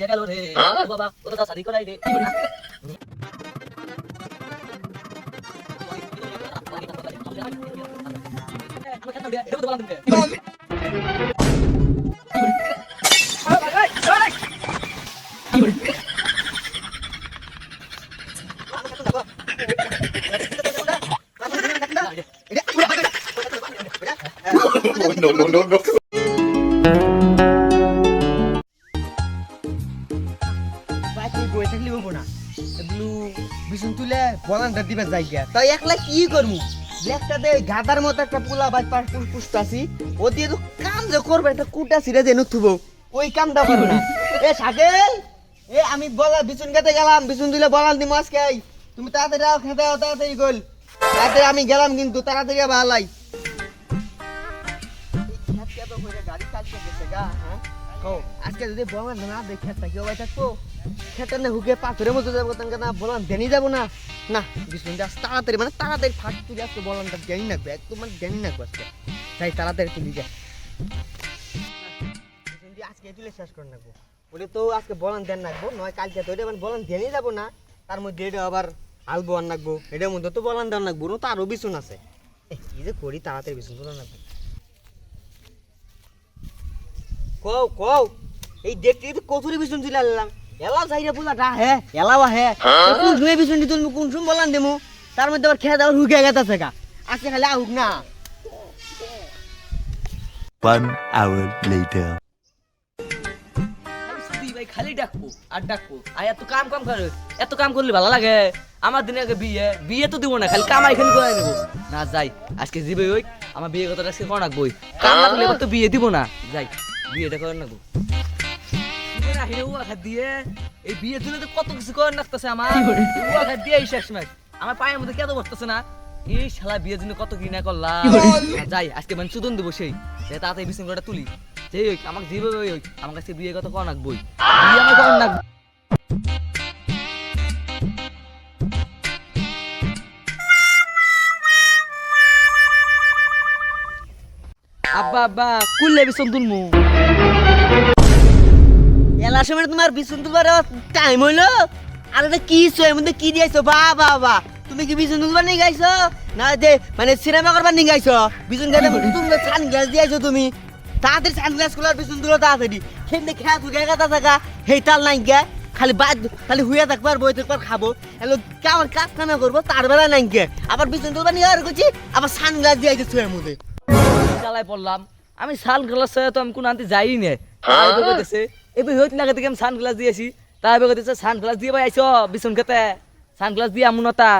হইয়া গেল রে বাবা ও দাদা শাদি করাই দে no, no, no, no. বিছুন তুলে বলানটা দিবে গিয়া তাই একলা কি করমু? লেখটা দে গাদার মতো একটা পোলা বাজ পাশ পুষতাছি। ও দিয়ে তো কাম যে করবে একটা কুটা ছিঁড়ে যে থুব ওই কামটা করবে না। এ সাকেল এ আমি বলা বিছুন খেতে গেলাম, বিছুন তুলে বলান দি মাছ খাই তুমি তাড়াতাড়ি খেতে তাড়াতাড়ি গোল। তাড়াতাড়ি আমি গেলাম কিন্তু তাড়াতাড়ি ভালাই আজকে যদি বলান না দেখে থাকি ওই থাকব? খেতে না হুকে পাথরের মতো যাব তাকে না বলান দেনি যাব না। না বিষ্ণু আজ তাড়াতাড়ি মানে তাড়াতাড়ি ফাট তুলে আজকে বলানটা দেনি নাকবে একদম মানে দেনি নাকবে আজকে। তাই তাড়াতাড়ি তুলি যা। আজকে তুলে শেষ করে নাকবো। বলে তো আজকে বলান দেন নাকবো নয় কালকে তো এটা মানে বলান দেনি যাব না তার মধ্যে এটা আবার আলবো আর নাকবো। এটার মধ্যে তো বলান দেন নাকবো তো আরও বিছুন আছে। কি যে করি তাড়াতাড়ি বিছুন তোলা নাকবো। কও কও। এই দেখতে তো কচুরি বিছুন তুলে আনলাম এলাও যাইরে পোলাটা হে? এলাও হে কোন ধুয়ে বিছুন দিত কোন সুম বলান দেমু? তার মধ্যে আবার খেয়ে দাও হুকে গেছে গা। আজকে খালি আহুক না। One hour later. খালি ডাকবো আর ডাকবো। আর এত কাম কাম করে এত কাম করলে ভালো লাগে। আমার দিনে আগে বিয়ে বিয়ে তো দিব না খালি কামাই খালি করে নেব না যাই আজকে দিবে ওই আমার বিয়ে কথা আজকে করে রাখব কাম না করলে তো বিয়ে দিব না। যাই। বিয়েটা করেন না, দিয়ে এই তো কত কিছু করে রাখতেছে আমার। দিয়ে এই শেষ ম্যাচ। আমার পায়ের মধ্যে কেন বসতেছে না। এই শালা বিয়ের জন্য কত কি না করলাম যাই আজকে মানে চুদন দেবো সেই। তাড়াতাড়ি বিশৃঙ্খলাটা তুলি। যেই হোক আমাকে যেভাবে হোক আমার কাছে বিয়ে কথা কর নাকবই বিয়ে আমার কর আব্বা কুললে বিছন তুলমু। এলার সময় তোমার বিছুন তুলবার টাইম হইল? আর এটা কি এর মধ্যে কি দিয়েছ? বা বা বা। তুমি কি বিছুন তুলবার নিয়ে গাইছো? না, যে মানে সিনেমা করবার নিয়ে গাইছো? বিছুন গাইতে তুমি সানগ্লাস দিয়েছ তুমি। তাড়াতাড়ি সানগ্লাস খোলার বিছুন তুলো তাড়াতাড়ি। খেলতে খেয়া তুলে গাতা থাকা। হেই, তাল নাই গে। খালি বাদ, খালি হুইয়া থাকবার বই থাকবার খাব। এলো কেমন কাজ কামে করব? তার বেলা নাই গে। আবার বিছুন তুলবার নিয়ে আর করছি আবার সানগ্লাস দিয়েছ এর মধ্যে। চালাই পড়লাম। আমি সান গ্লাস তো আমি কোন আনতে যাই নে। এবার হইতে লাগে থেকে আমি সান গ্লাস দিয়েছি তাই এবার কইতেছে সান গ্লাস দিয়ে ভাই আইছো বিছন খেতে। সান গ্লাস দিয়ে আমুনতা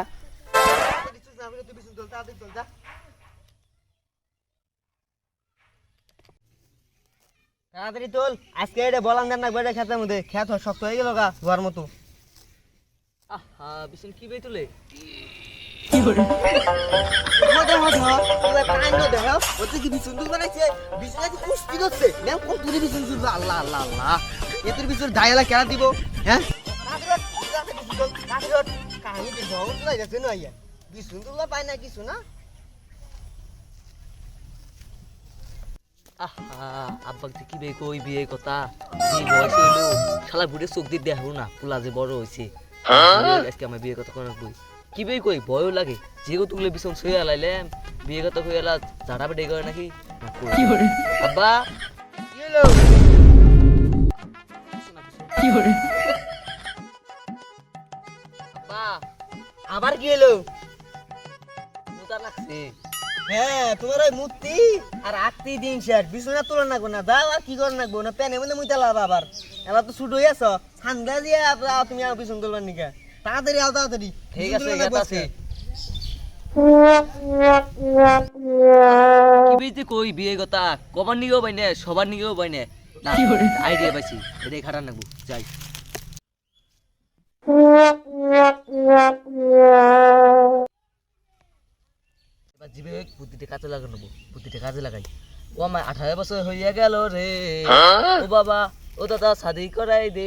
তাড়াতাড়ি তোল আজকে এটা বলান দেন না বেড়ে খেতের মধ্যে। খেত শক্ত হয়ে গেল গা ঘর মতো। আহা বিছন কি বেই তুলে? ওতে কি আল্লাহ আল্লাহ আল্লাহ। কেন দিব? হ্যাঁ? পায় না কিছু না কই বিয়ে কথা? এই বয়স হইল। শালা বুড়ে চোখ দিয়ে দেখো না পোলা যে বড় হইছে। আজকে আমার বিয়ে কথা কোন বই কি বে কই? ভয়ও লাগে। যেগো তুলে বিছন শুয়ে আলাইলাম বিয়ে কথা হয়ে এলা ঝাড়া বেটে করে নাকি? না, কই। আব্বা! কি হলো আব্বা! আবার কি হলো মুতা লাগছে। হ্যাঁ তোমার ওই মূর্তি আর আটটি দিন শেষ বিছুনা তুলে নাকবো না। দাও আর কি করে নাকবো না প্যানে মধ্যে মুইতে লাভ আবার। এবার তো ছুট আছো ঠান্ডা দিয়ে তুমি আর বিছুন তুলবার নিকা। তাড়াতাড়ি আও তাড়াতাড়ি। ঠিক আছে গেতাছি। কি কই বিয়ে কথা কবার নিগেও বাইনে সবার নিগেও বাইনে না? আইডিয়া পাইছি। এটাই খাটান নাকবো যাই। এবার জিবে বুদ্ধিটা কাজে লাগানো বুদ্ধিটা কাজে লাগাই। ও আমার আঠারো বছর হইয়া গেল রে ও বাবা ও দাদা শাদি করাই দে।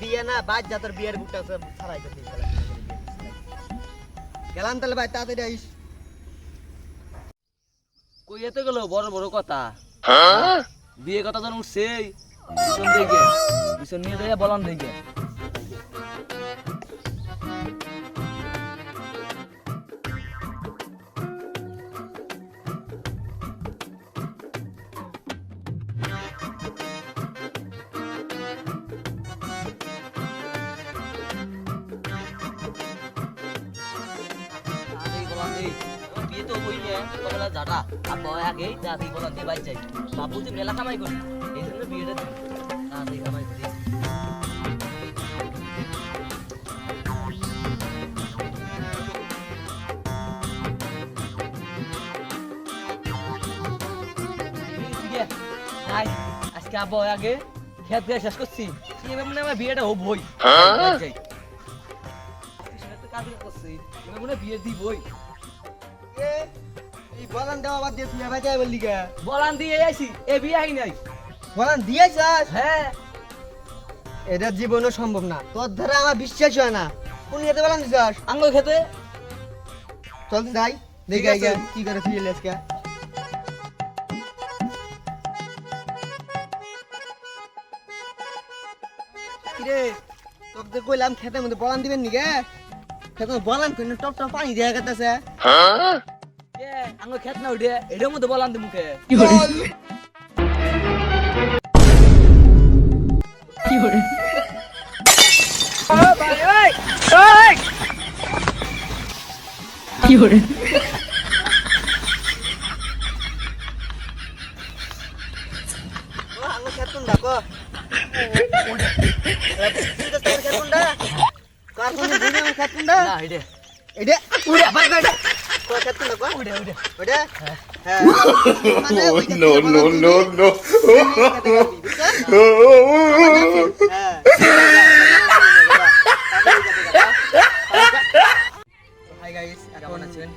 বিয়ে না বাদ যা তোর বিয়ের বুকটা ছাড়াই করতে গেলাম। তাহলে ভাই তাড়াতাড়ি আইস। কই এতে গেল? বড় বড় কথা। বিয়ে কথা জন উঠছেই বিছন দেখে বিছন নিয়ে যাই বলান দেখে সকালবেলা যাটা। আব্বা হয় আগেই, তাড়াতাড়ি বলান দিয়ে বাইর যাই। বাবু যে মেলা কামাই করি, এই জন্য বিয়েটা দিই। কামাই করি। আয়, আজকে আব্বা হয় আগে খেত দিয়ে শেষ করছি এবার মনে আমার বিয়েটা হবই যাই। কাজে করছি এবার মনে বিয়ে দিবই বলান দিয়ে তুই আবার যাই বললি কে বলান দিয়ে আইছি এ বিয়ে আই নাই। বলান দিয়েছিস হ্যাঁ। এটা জীবনও সম্ভব না তোর ধারা আমার বিশ্বাস হয় না। কোন খেতে বলান দিছিস? আঙ্গ খেতে। চল যাই দেখি আইগা কি করে কিরে? তোকে কইলাম খেতের মধ্যে বলান দিবেন নি গে? খেতে বলান কই টপ টপ পানি দেয়া গেতেছে। এ আঙ্গ খেত না উঠে এটার মধ্যে বলান দি মুখে ও আঙ্গ খেত কোন ডাকো তুই তো তোর কোন ডা কার কোন বুঝি আমার খেত না এটা এটা no, no, no, no. Hi guys কেমন আছেন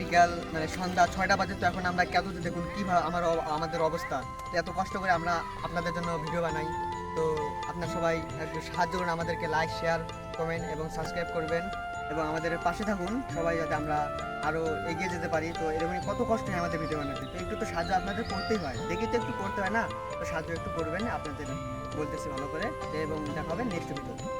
বিকাল মানে সন্ধ্যা ছয়টা বাজে তো এখন আমরা কেততে দেখুন কীভাবে আমার আমাদের অবস্থা এত কষ্ট করে আমরা আপনাদের জন্য ভিডিও বানাই তো আপনারা সবাই একটু সাহায্য করুন আমাদেরকে লাইক শেয়ার কমেন্ট এবং সাবস্ক্রাইব করবেন এবং আমাদের পাশে থাকুন। সবাই যাতে আমরা আরও এগিয়ে যেতে পারি। তো এরকমই কত কষ্ট হয় আমাদের ভিডিও বানাতে। তো একটু তো সাহায্য আপনাদের করতেই হয়। দেখি তো একটু করতে হয় না? তো সাহায্য একটু করবেন, আপনাদের বলতেছি ভালো করে। এবং দেখা হবে নেক্সট ভিডিও